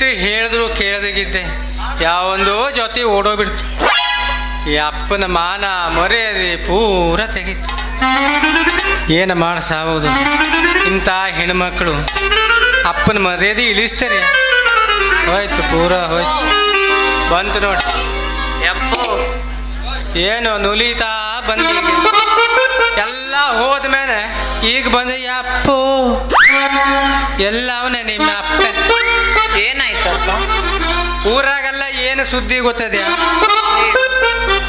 ಎಷ್ಟು ಹೇಳಿದ್ರು ಕೇಳದಾಗಿದ್ದೆ ಯಾವೊಂದೋ ಜೊತೆ ಓಡೋಗ್ಬಿಡ್ತು. ಈ ಅಪ್ಪನ ಮಾನ ಮರ್ಯಾದೆ ಪೂರ ತೆಗಿತು. ಏನು ಮಾಡಿ ಸಾವುದು ಇಂಥ ಹೆಣ್ಮಕ್ಳು. ಅಪ್ಪನ ಮರ್ಯಾದೆ ಇಳಿಸ್ತಾರೆ. ಹೋಯ್ತು ಪೂರ ಹೋಯ್ತು. ಬಂತು ನೋಡಿ. ಯಪ್ಪೋ ಏನು ನುಲಿತಾ ಬಂದು ಎಲ್ಲ ಹೋದ್ಮೇಲೆ ಈಗ ಬಂದ ಅಪ್ಪು ಎಲ್ಲವನೇ ನಿಮ್ಮ ಅಪ್ಪ ಏನಾಯ್ತಪ್ಪ ಊರಾಗೆಲ್ಲ ಏನು ಸುದ್ದಿ ಗೊತ್ತದೆ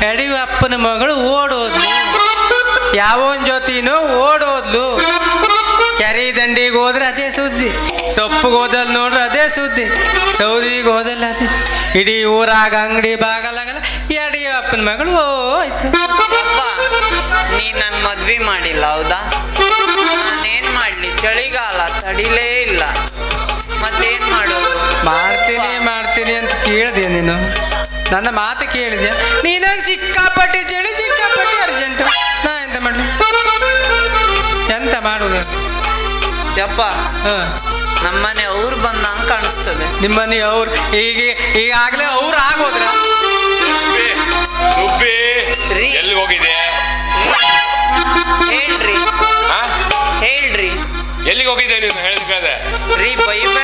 ಯಡಿಯು ಅಪ್ಪನ ಮಗಳು ಓಡೋದ್ಲು. ಯಾವನ್ ಜೊತಿನೋ ಓಡೋದ್ಲು. ಕೆರೆ ದಂಡಿಗೆ ಹೋದ್ರೆ ಅದೇ ಸುದ್ದಿ. ಸೊಪ್ಪಿಗೆ ಹೋದಲ್ ನೋಡ್ರೆ ಅದೇ ಸುದ್ದಿ. ಸೌದಿಗೆ ಹೋದಲ್ಲ ಅದೇ. ಇಡೀ ಊರಾಗ ಅಂಗಡಿ ಬಾಗಲಾಗಲ್ಲ. ಯಡಿಯು ಅಪ್ಪನ ಮಗಳು ಹೋಯ್ತು. ನೀ ನನ್ನ ಮದ್ವಿ ಮಾಡಿಲ್ಲ, ಹೌದಾ? ನಾನೇನ್ ಮಾಡಲಿ? ಚಳಿಗಾಲ ತಡಿಲೇ ಇಲ್ಲ. ಮತ್ತೇನು ಮಾಡೋದು? ಮಾಡ್ತೀನಿ ಮಾಡ್ತೀನಿ ಅಂತ ಕೇಳಿದೆ ನೀನು. ನನ್ನ ಮಾತು ಕೇಳಿದೆ. ನೀನಾಗ ಸಿಕ್ಕಾಪಟ್ಟೆ ಚಳಿ ಸಿಕ್ಕಾಪಟ್ಟೆ ಅರ್ಜೆಂಟ್. ನಾ ಎಂತ ಮಾಡಲಿ? ಎಂತ ಮಾಡುದು? ಯಪ್ಪ ಹಾಂ. ನಮ್ಮನೆ ಅವ್ರು ಬಂದಂಗೆ ಕಾಣಿಸ್ತದೆ. ನಿಮ್ಮನೆ ಅವ್ರು ಈಗ ಈಗಾಗಲೇ ಅವ್ರು ಆಗೋದ್ರ? ಸುಬ್ಬಿ ರೀ. ಎಲ್ಲಿ ಹೋಗಿದೆ ಹೇಳ್ರಿ. ಹಾ? ಹೇಳ್ರಿ. ಎಲ್ಲಿಗೆ ಹೋಗಿದೆ ನೀನು? ಹೇಳಿದ್ರೆ ರೀ ಬೈಬೇಡ್ರಿ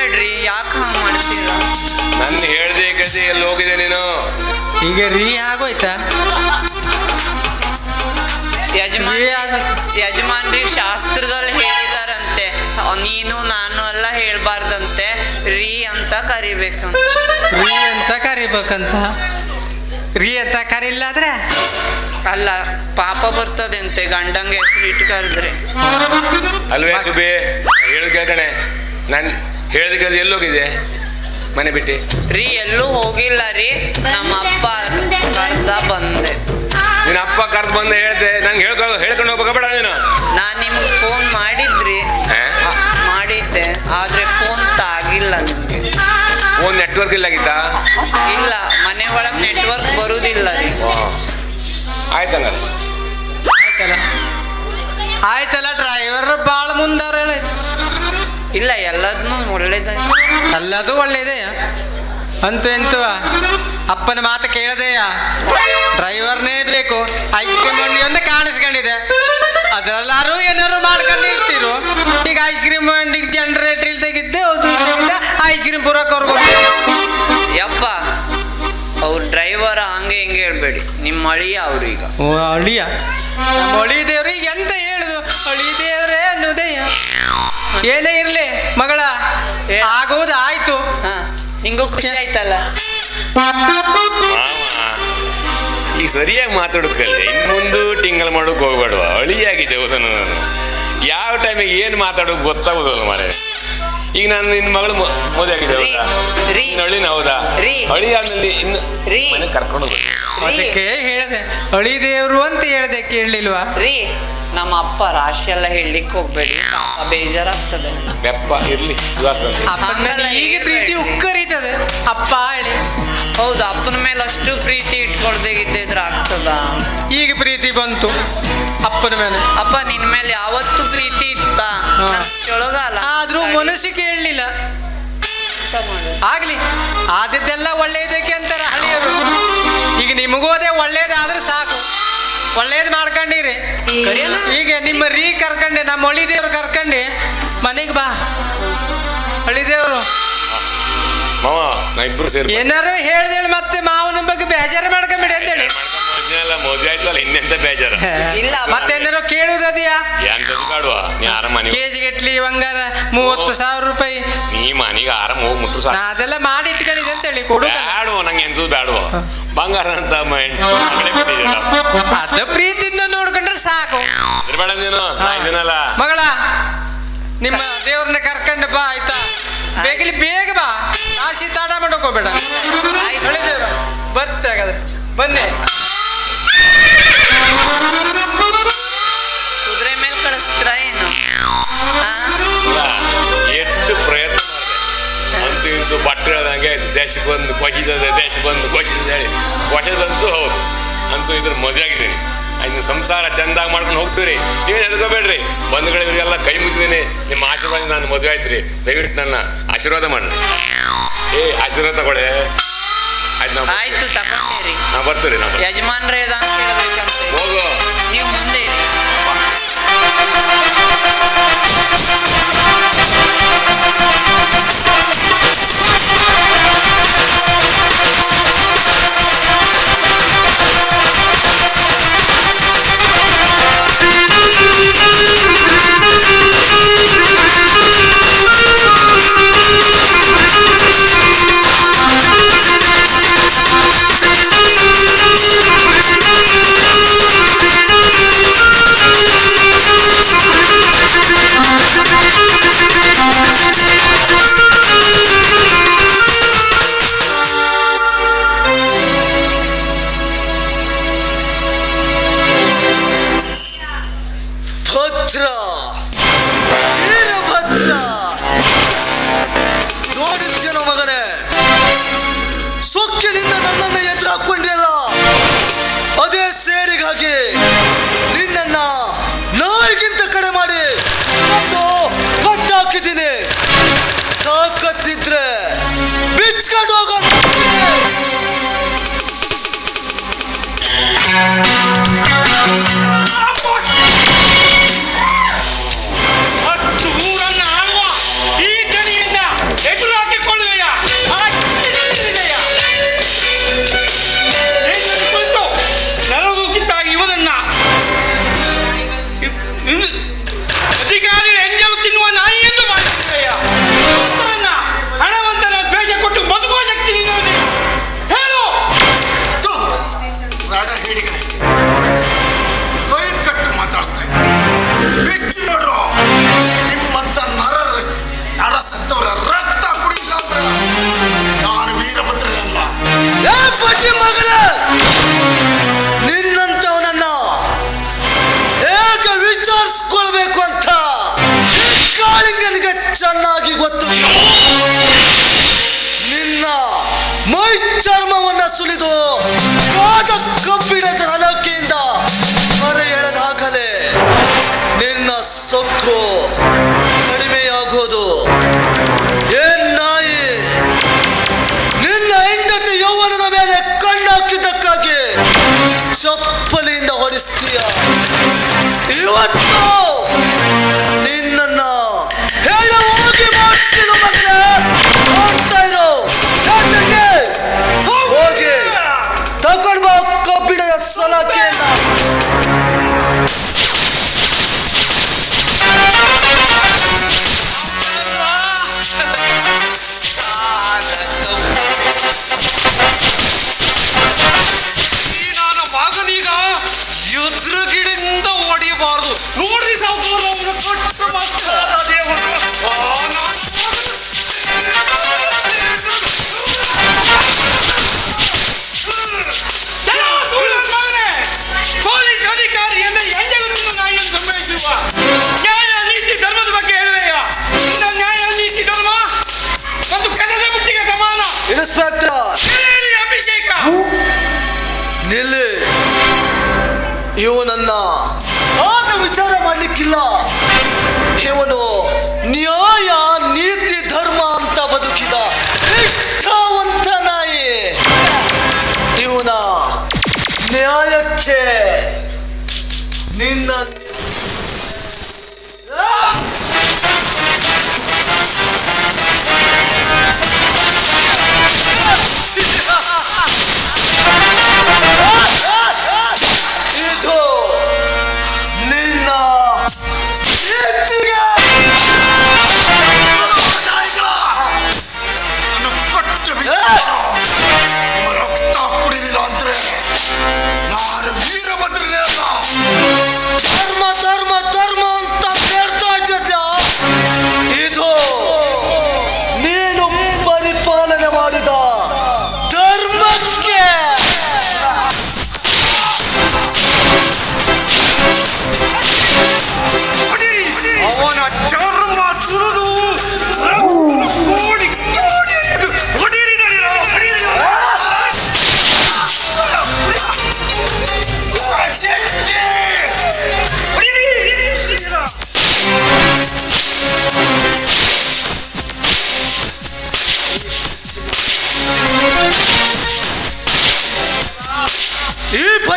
ಈಗ ರೀ ಆಗೋಯ್ತಾ? ಯಜಮಾನ್ ಯಜಮಾನ್ರಿ ಶಾಸ್ತ್ರದಲ್ಲಿ ಹೇಳಿದಾರಂತೆ. ನೀನು ನಾನು ಎಲ್ಲ ಹೇಳ್ಬಾರ್ದಂತೆ. ರೀ ಅಂತ ಕರಿಬೇಕು ರೀ ಅಂತ ಕರಿಬೇಕಂತ? ರೀ ಅಂತ ಕರಿಲ್ಲಾದ್ರೆ? ಅಲ್ಲ ಪಾಪ ಬರ್ತದಂತೆ. ಗಂಡಂಗೆ ಹೆಸರು ಇಟ್ಟು ಕರೆದ್ರೆ ಅಲ್ವೇ ಸುಬಿ ಹೇಳು ಕೇಳ್ಕಣೆ. ನಾನು ಹೇಳ್ದೆ ಎಲ್ಲೋಗಿದೆ ಎಲ್ಲಿ ಹೋಗಿದೆ ಮನೆ ಬಿಟ್ಟು. ರೀ ಎಲ್ಲೂ ಹೋಗಿಲ್ಲ ರೀ. ನಮ್ಮ ಅಪ್ಪ ಕರ್ದ ಬಂದೆ. ನಿನ್ನ ಅಪ್ಪ ಕರ್ದು ಬಂದೆ ಹೇಳ್ತೆ ನಂಗೆ ಹೇಳ್ಕೊಂಡು ಹೇಳ್ಕೊಂಡು ಹೋಗ್ಬೇಕಬೇಡ ನೀನು? ನಾನು ನಿಮ್ಗೆ ಫೋನ್ ಮಾಡಿದ್ರಿ? ಮಾಡಿದ್ದೆ ಆದ್ರೆ ಫೋನ್ ತಾಗಿಲ್ಲ ನಿಮಗೆ ಫೋನ್ ನೆಟ್ವರ್ಕ್ ಇಲ್ಲಾಗಿತ್ತಾ? ಇಲ್ಲ ಮನೆ ಒಳಗೆ ನೆಟ್ವರ್ಕ್ ಬರುದಿಲ್ಲ ರೀ. ಆಯ್ತಲ್ಲ. ಆಯ್ತಲ್ಲ. ಆಯ್ತಲ್ಲ ಡ್ರೈವರ್ ಭಾಳ ಮುಂದಾರ ಹೇಳೈತೆ ಇಲ್ಲ ಎಲ್ಲದನ್ನೂ ಒಳ್ಳೇದ. ಎಲ್ಲದು ಒಳ್ಳೇದೇ. ಅಂತೂ ಎಂತು ಅಪ್ಪನ ಮಾತು ಕೇಳದೆಯ ಡ್ರೈವರ್ನೇ ಬೇಕು. ಐಸ್ ಕ್ರೀಮ್ ಅಂಗಡಿ ಒಂದು ಕಾಣಿಸ್ಕೊಂಡಿದೆ. ಅದರಲ್ಲಾರು ಏನಾರು ಮಾಡ್ಕೊಂಡಿರ್ತೀರು. ಈಗ ಐಸ್ ಕ್ರೀಮ್ ಅಂಗಡಿಗೆ ಜನರೇಟರ್ ಇಲ್ಲಿ ತೆಗಿದ್ದೆ ಐಸ್ ಕ್ರೀಮ್ ಪೂರಕ್ಕೆ ಯಪ್ಪ ಅವ್ರ ಡ್ರೈವರ್ ಹಂಗೆ ಹಿಂಗೆ ಹೇಳ್ಬೇಡಿ. ನಿಮ್ಮ ಅಳಿಯ ಅವ್ರು ಓ ಅಳಿಯ? ನಮ್ಮ ಅಳಿ ದೇವ್ರಿ ಎಂತ ಹೇಳುದು? ಅಳಿ ದೇವ್ರೇ ಅನ್ನೋದಯ್ಯ ಏನೇ ಇರ್ಲಿ ಮಗಳ ಏ. ಆಗೋದು ಆಯ್ತು ಹಾ ನಿಂಗೂ ಖುಷಿ ಆಯ್ತಲ್ಲ? ಈ ಈಗ ಸರಿಯಾಗಿ ಮಾತಾಡೋಕ್ಕಲ್ಲಿ ಇನ್ನೊಂದು ಮುಂದೆ ಟಿಂಗಲ್ ಮಾಡೋಕೆ ಹೋಗ್ಬೇಡುವ. ಅಳಿಯಾಗಿದೆ ಹೌದನು ನಾನು. ಯಾವ ಟೈಮಿಗೆ ಏನು ಮಾತಾಡೋಕೆ ಗೊತ್ತಾಗೋದಲ್ಲ ಮಾರೆ ಈಗ ನಾನು ನಿನ್ನ ಮಗಳು ಮದುವೆ ಆಗಿದೆ ರೀ, ಹೌದಾ? ರೀ. ನಿನ್ನ ಅಳಿನ ಹೌದಾ? ರೀ. ಅಳಿ ಆದ್ಮೇಲೆ ಇನ್ನು ರೀ. ಮನೆ ಕರ್ಕೊಂಡು ಹೋಗ್ಬೇಕು. ಅದಕ್ಕೆ ಹೇಳಿದೆ ಅಳಿ ದೇವ್ರು ಅಂತ ಹೇಳಿದೆ ಕೇಳಲಿಲ್ವಾ? ರೀ. ನಮ್ಮ ಅಪ್ಪ ರಾಶಿ ಎಲ್ಲ ಹೇಳಲಿಕ್ಕೆ ಹೋಗ್ಬೇಡಿ. ಬೇಜಾರಾಗ್ತದೆ ಬೆಪ್ಪ ಇರ್ಲಿ ಸುಧಾಸ್ ಅಪ್ಪನ ಮೇಲೆ ಈಗ ಪ್ರೀತಿ ಉಕ್ಕರೀತದೆ. ಅಪ್ಪ ಹೇಳಿ. ಹೌದು ಅಪ್ಪನ ಮೇಲೆ ಅಷ್ಟು ಪ್ರೀತಿ ಇಟ್ಕೊಳ್ದೇಗಿದ್ದಿದ್ರೆ ಆಗ್ತದ? ಈಗ ಪ್ರೀತಿ ಬಂತು ಅಪ್ಪನ ಮೇಲೆ. ಅಪ್ಪ ನಿನ್ ಮೇಲೆ ಯಾವತ್ತು ಪ್ರೀತಿ ಇತ್ತ? ಹಾ. ನನ್ ಚೊಳಗಾಲ. ಆದ್ರೂ ಮನಸ್ಸು ಕೇಳಲಿಲ್ಲ ಆಗ್ಲಿ. ಆದದ್ದೆಲ್ಲ ಒಳ್ಳೇದಕ್ಕೆ ಅಂತಾರೆ ಹಳಿಯರು ಈಗ ನಿಮಗೂ ಅದೇ ಸಾಕು ಒಳ್ಳೇದು ಮಾಡ್ಕೊಂಡಿರಿ. ಈಗ ನಿಮ್ಮ ರೀ ಕರ್ಕಂಡೆ ನಮ್ಮ ಹೊಳಿದೇವ್ರು ಕರ್ಕಂಡಿ ಮನೆಗೆ ಬಾ. ಹೊಳಿದೇವ್ರು. ಮಾವ ನಾ ಇಬ್ರು ಸೇರಿ ಏನಾರು ಹೇಳ್ದೇಳಿ ಮತ್ತೆ ಮಾವನ ಬಗ್ಗೆ ಬೇಜಾರು ಮಾಡ್ಕೊಂಬಿಡಿ ಅಂತೇಳಿ. ಹೇಳಿ ಆಯ್ತಲ್ಲ ಇನ್ನೆಂತ ಬೇಜಾರ? ಇಲ್ಲ, ಮತ್ತೇನಾರು ಕೇಳುವುದದಿಯಾ ಎಂತ ಕಾಡುವ ನೀ ಆರಾಮ ಮನೆ ಕೆ ಜಿ ಗಟ್ಲಿ ಬಂಗಾರ ಮೂವತ್ತು ಸಾವಿರ ರೂಪಾಯಿ. ನೀ ಮನೆಗೆ ಆರಾಮ ಹೋಗಿ ನಾ ಅದೆಲ್ಲ ಮಾಡಿ ಇಟ್ಕೊಂಡಿದೆ ಅಂತೇಳಿ ಕೊಡು ಬ್ಯಾಡುವ ನಂಗೆ ಎಂತೂ ಬ್ಯಾಡುವ? ಬಂಗಾರ ಅಂತ ಅದ ಪ್ರೀತಿಯಿಂದ ನೋಡ್ಕೊಂಡ್ರೆ ಸಾಕು. ನೀನು ನಾ ಮಗಳ ನಿಮ್ಮ ದೇವ್ರನ್ನ ಕರ್ಕೊಂಡು ಬಾ ಆಯ್ತಾ? ಬೇಗಲಿ ಬೇಗ ಬಾ. ಕಾಸಿ ತಾಡ ಮಾಡೋಕ್ ದೇಶಕ್ಕೆ ಬಂದು ಕೊಶಿದದೆ ದೇಶ ಬಂದು ಕೊಶಿದ ಹೇಳಿ. ಕೊಶದಂತೂ ಹೌದು. ಅಂತೂ ಇದ್ರ ಮದುವೆ ಆಗಿದ್ದೀನಿ. ಇನ್ನು ಸಂಸಾರ ಚಂದಾಗಿ ಮಾಡ್ಕೊಂಡು ಹೋಗ್ತೀರಿ ನೀವೇನು ಎದ್ಕೋಬೇಡ್ರಿ ಬಂಧುಗಳಿಗೆಲ್ಲ ಕೈ ಮುಗಿದಿದ್ದೀನಿ. ನಿಮ್ಮ ಆಶೀರ್ವಾದ ನಾನು ಮದುವೆ ಆಯ್ತು ರೀ ದಯವಿಟ್ಟು ನನ್ನ ಆಶೀರ್ವಾದ ಮಾಡಿ. ಏ ಆಶೀರ್ವಾದ ತಗೊಳ್ಳೆ. ಆಯ್ತು ನಾವು ಆಯ್ತು ತಗೊಂಡೇರಿ. ನಾವು ಯಜಮಾನ್ರೇ ಬಿಚ್ಚಿ ನೋಡ್ರು ನಿಮ್ಮಂತ ನರ ನರ ಸತ್ತವರ ರಕ್ತ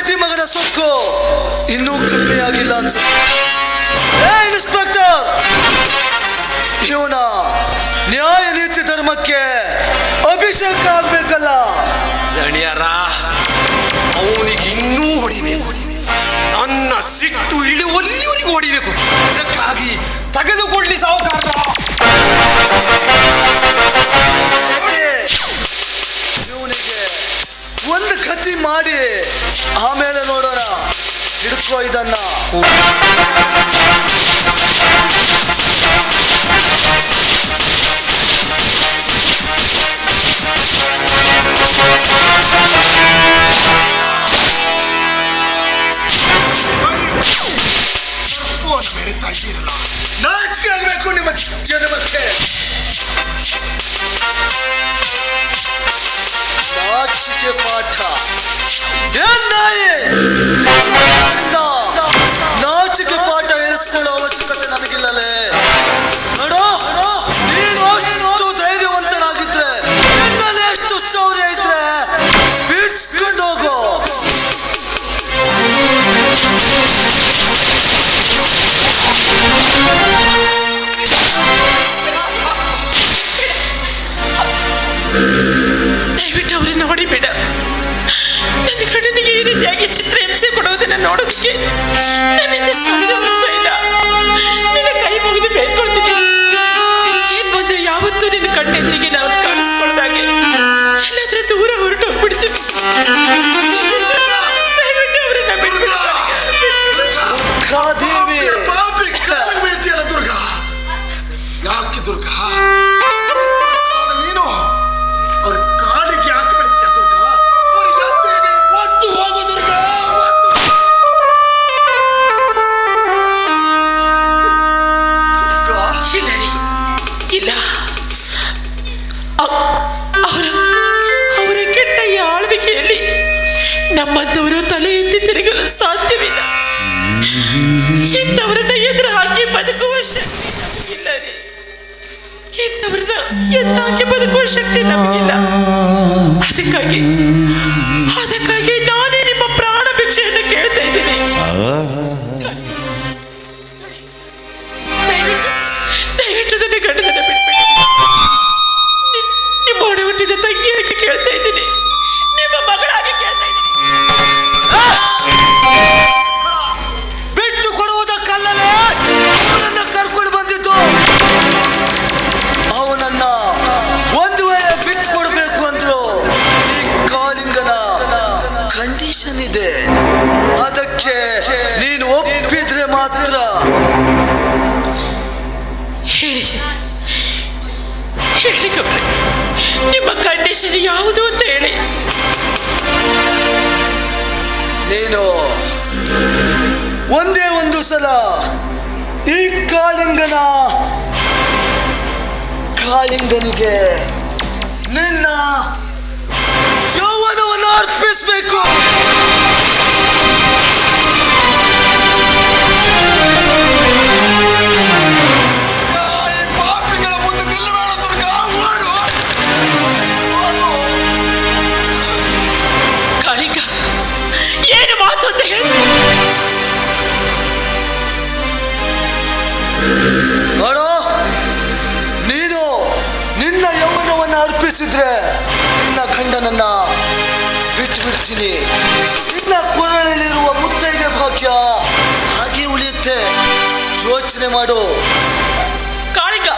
ಭಟಿ ಮಗನ ಸೊಕ್ಕು ಇನ್ನೂ ಕಡಿಮೆಯಾಗಿಲ್ಲ ಅನ್ಸುತ್ತೆ. ಏ ಇನ್ಸ್ಪೆಕ್ಟರ್! ಇವನ ನ್ಯಾಯ ನೀತಿ ಧರ್ಮಕ್ಕೆ ಅಭಿಷೇಕ ಆಗ್ಬೇಕಲ್ಲ. ದಣಿಯರ ಅವನಿಗೆ ಇನ್ನೂ ಹೊಡಿಬೇಕು. ನನ್ನ ಸಿಟ್ಟು ಇಳಿವಲ್ಲಿವರೆಗೂ ಹೊಡಿಬೇಕು. ಅದಕ್ಕಾಗಿ ತೆಗೆದುಕೊಳ್ಳಿ ಸಾವುಕಾರ. ಒಂದು ಕತ್ತಿ ಮಾಡಿ ಆಮೇಲೆ ನೋಡೋಣ. ಹಿಡ್ಕೋ ಇದನ್ನ. ಗಂಡನಿಗೆ ಈ ರೀತಿಯಾಗಿ ಚಿತ್ರಹಿಂಸೆ ಕೊಡುವುದನ್ನು ನೋಡೋದಕ್ಕೆ ನನ್ನಿಂದ ಸಾಧ್ಯವಾಗ್ತಾ ಇಲ್ಲ. ನಿನ್ನ ಕೈ ಮುಗಿದು ಬೇಡ್ಕೊಳ್ತೀನಿ. ಏನ್ ಬಂದು? ಯಾವತ್ತೂ ನಿನ್ನ ಕಣ್ಣೆದುರಿಗೆ ನಾನು ಕಾಣಿಸ್ಕೊಳ್ದಾಗೆ. ಎಲ್ಲಾದ್ರೂ ದೂರ ಹೊರಟು ಹೋಗ್ಬಿಡ್ತೀವಿ ನಮ್ಮಂಥವರು ತಲೆ ಎತ್ತಿ ತಿರುಗಲು ಸಾಧ್ಯವಿಲ್ಲ. ಇಂಥವರನ್ನ ಎದುರು ಹಾಕಿ ಬದುಕುವ ಶಕ್ತಿ ನಮಗಿಲ್ಲ ರೀ. ಇಂಥವ್ರನ್ನ ಎದುರು ಹಾಕಿ ಬದುಕುವ ಶಕ್ತಿ ನಮಗಿಲ್ಲ. ಅದಕ್ಕಾಗಿ ಅದಕ್ಕಾಗಿ ನಾನೇ ನಿಮ್ಮ ಪ್ರಾಣ ಭಿಕ್ಷೆಯನ್ನು ಕೇಳ್ತಾ ಇದ್ದೀನಿ. ದಯವಿಟ್ಟು ನನ್ನ ಗಂಡನನ್ನ ಬಿಟ್ಬಿಡಿ. ಹುಟ್ಟಿದ ತಂಗಿಯಾಗಿ ಕೇಳ್ತಾ ಇದ್ದೀನಿ. ಕಾಳಿಂಗನಿಗೆ ನಿನ್ನ ಯೌವನವನ್ನು ಅರ್ಪಿಸಬೇಕು. ಯೌವನವನ್ನು ನನ್ನ ನಿನ್ನ ಗಂಡನನ್ನ ಬಿಟ್ಟು ಬಿಡ್ತೀನಿ ನಿನ್ನ ಕೊರಳಲ್ಲಿರುವ ಮುತ್ತೈದೆ ಭಾಗ್ಯ ಹಾಗೆ ಉಳಿಯುತ್ತೆ. ಯೋಚನೆ ಮಾಡು. ಕಾಳಿಂಗ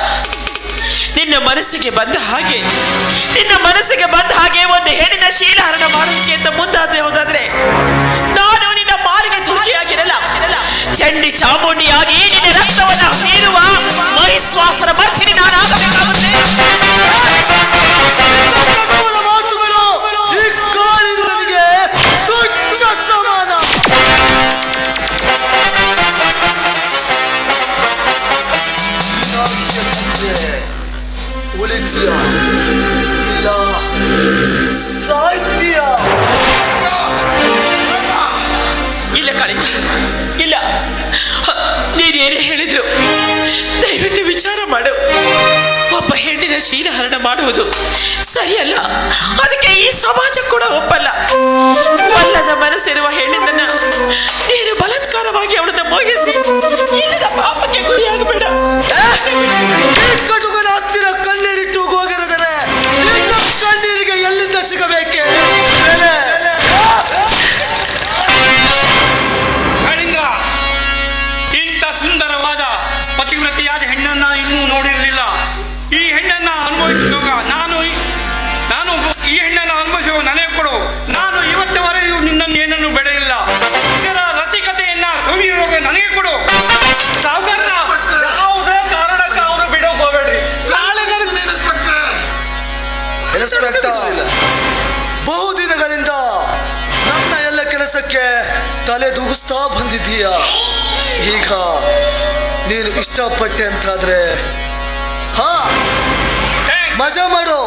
ನಿನ್ನ ಮನಸ್ಸಿಗೆ ಬಂದ ಹಾಗೆ, ನಿನ್ನ ಮನಸ್ಸಿಗೆ ಬಂದ ಹಾಗೆ ಒಂದು ಹೆಣ್ಣಿನ ಶೀಲಹರಣ ಮಾಡೋದಕ್ಕೆ ಅಂತ ಮುಂದಾದ ಹೋದಾದ್ರೆ, ನಾನು ನಿನ್ನ ಮಾರಿಗೆ ತುರುಕಿಯಾಗಿರಲ್ಲ ಚಂಡಿ ಚಾಮುಂಡಿಯಾಗಿ ನಿನ್ನ ರಕ್ತವನ್ನ ಹೀರುವ ಮಹಿಶ್ವಾಸನ ಬರ್ತೀನಿ ನಾನು ಇಲ್ಲ ಸಾಯ್ತೀಯ ಇಲ್ಲ ನೀನೇನೇ ಹೇಳಿದ್ರು ದಯವಿಟ್ಟು ವಿಚಾರ ಮಾಡು. ಒಬ್ಬ ಹೆಣ್ಣಿನ ಶೀಲಹರಣ ಮಾಡುವುದು ಸರಿಯಲ್ಲ. ಅದಕ್ಕೆ ಈ ಸಮಾಜ ಕೂಡ ಒಪ್ಪಲ್ಲ. ಬಲ್ಲದ ಮನಸ್ಸಿರುವ ಹೆಣ್ಣಿನ ನೀನು ಬಲತ್ಕಾರವಾಗಿ ಅವಳನ್ನ ಮೋಗಿಸಿ ಪಾಪಕ್ಕೆ ಗುರಿಯಾಗಬೇಡ. ಮುಗಿಸ್ತಾ ಬಂದಿದ್ದೀಯ? ಈಗ ನೀನು ಇಷ್ಟಪಟ್ಟೆ ಅಂತಾದರೆ ಹಾ ಮಜಾ ಮಾಡೋ.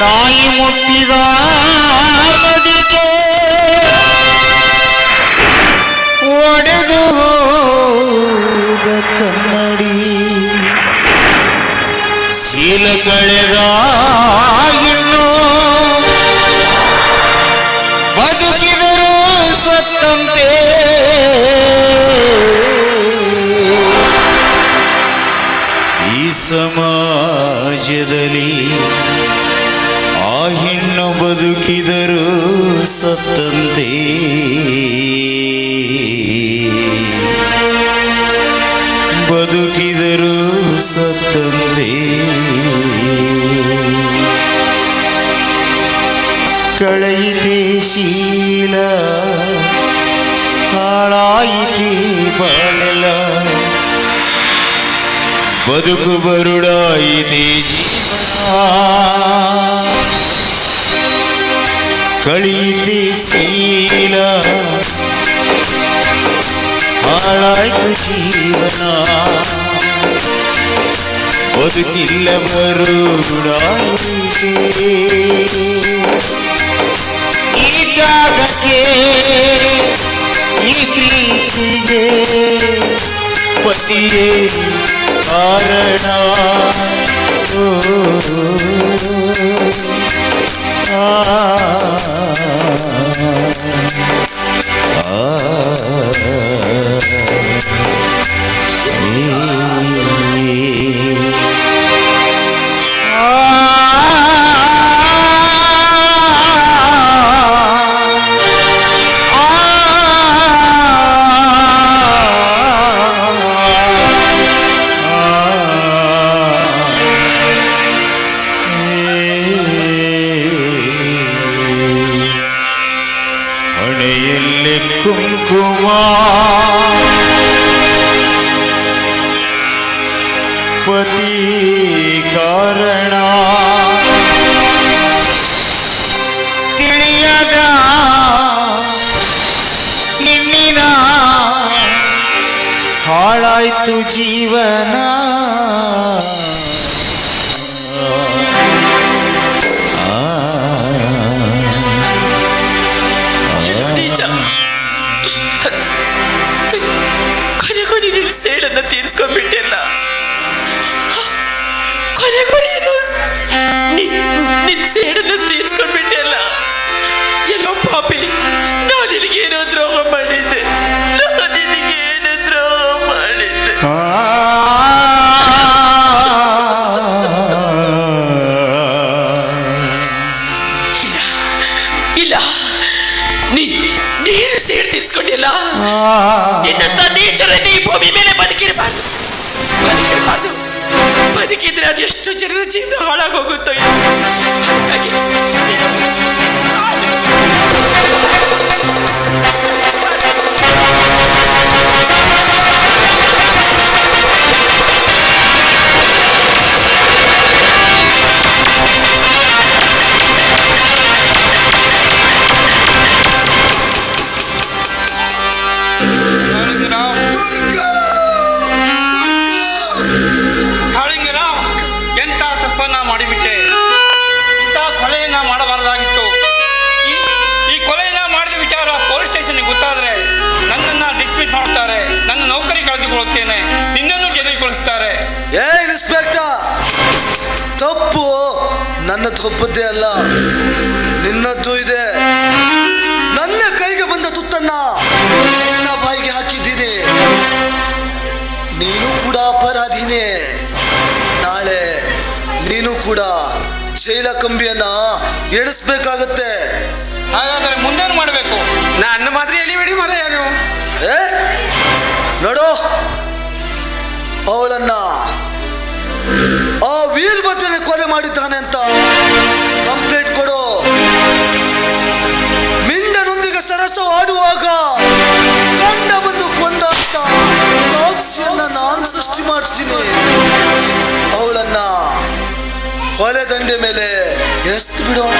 ನಾಯಿ ಮುಟ್ಟಿದ ನದಿಗೆ ಓಡೆ ശീല ായി ശീല കളിത്തി ശീല ആളായി ശീലന ഒതുക്കില്ല വരുടായി ಈ ಜಾಗಕ್ಕೆ ಈ ಪ್ರೀತಿಗೆ ಪತಿಯೇ ಕಾರಣ ಆ ಇದು ನಿಜ ಕೊನೆಗೂ ನೀನು ಸೇಡನ್ನು ತೀರಿಸ್ಕೊಂಡ್ಬಿಟ್ಟಿಲ್ಲ. ಕೊನೆಗೂ ನೀನು ನಿನ್ ಸೇಡನ್ನು ತೀರಿಸ್ಕೊಂಡ್ಬಿಟ್ಟಿಲ್ಲ. ಎಲ್ಲೋ ಪಾಪಿ, ನಾನು ನಿನಗೇನೋ ದ್ರೋಹ ಮಾಡಿದ್ದೆ ನಿನ್ನಂತ ನೇಚರ್ ಈ ಭೂಮಿ ಮೇಲೆ ಬದುಕಿರಬಾರ್ದು ಬದುಕಿರಬಾರ್ದು ಬದುಕಿದ್ರೆ ಅದೆಷ್ಟು ಜನರ ಜೀವನ ಹಾಳಾಗೋಗುತ್ತೋ ಏನೋ. ಅದಕ್ಕಾಗಿ ತಪ್ಪದ್ದೇ ಅಲ್ಲ ನಿನ್ನದ್ದು ಇದೆ. ನನ್ನ ಕೈಗೆ ಬಂದ ತುತ್ತನ್ನ ನಿನ್ನ ಬಾಯಿಗೆ ಹಾಕಿದ್ದೀನಿ. ನೀನು ಕೂಡ ಅಪರಾಧಿನೇ. ನಾಳೆ ನೀನು ಕೂಡ ಜೈಲ ಕಂಬಿಯನ್ನ ಎಣಿಸ್ಬೇಕಾಗತ್ತೆ. ಹಾಗಾದರೆ ಮುಂದೇನು ಮಾಡಬೇಕು? ನನ್ನ ಮಾತ್ರ ಎಳಿಬೇಡಿ ಮರ ಯಾರು ಏ ನೋಡು ಅವಳನ್ನ ಆ ವೀರಭದ್ರನ ಕೊಲೆ ಮಾಡಿದ್ದಾನೆ ಅಂತ ಕಂಪ್ಲೇಂಟ್ ಕೊಡು. ಮಿಂದನೊಂದಿಗೆ ಸರಸ ಆಡುವಾಗ ಕಂಡ ಬಂದು ಕೊಂದ ಸಾಕ್ಷಿಯನ್ನ ನಾನು ಸೃಷ್ಟಿ ಮಾಡ್ತೀನಿ ಅವಳನ್ನ ಕೊಲೆ ದಂಡೆ ಮೇಲೆ ಎಷ್ಟು ಬಿಡೋಣ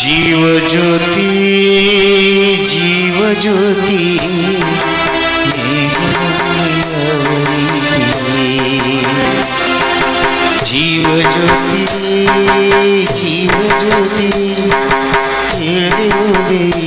जीव ज्योति जीव ज्योति যদি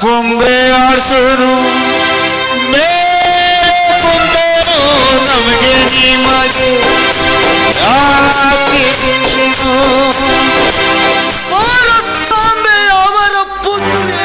खुम्बे और सुरू मेरे कुंदो नमगे नी मगे आके सुनो और तम्बे अवर पुत्र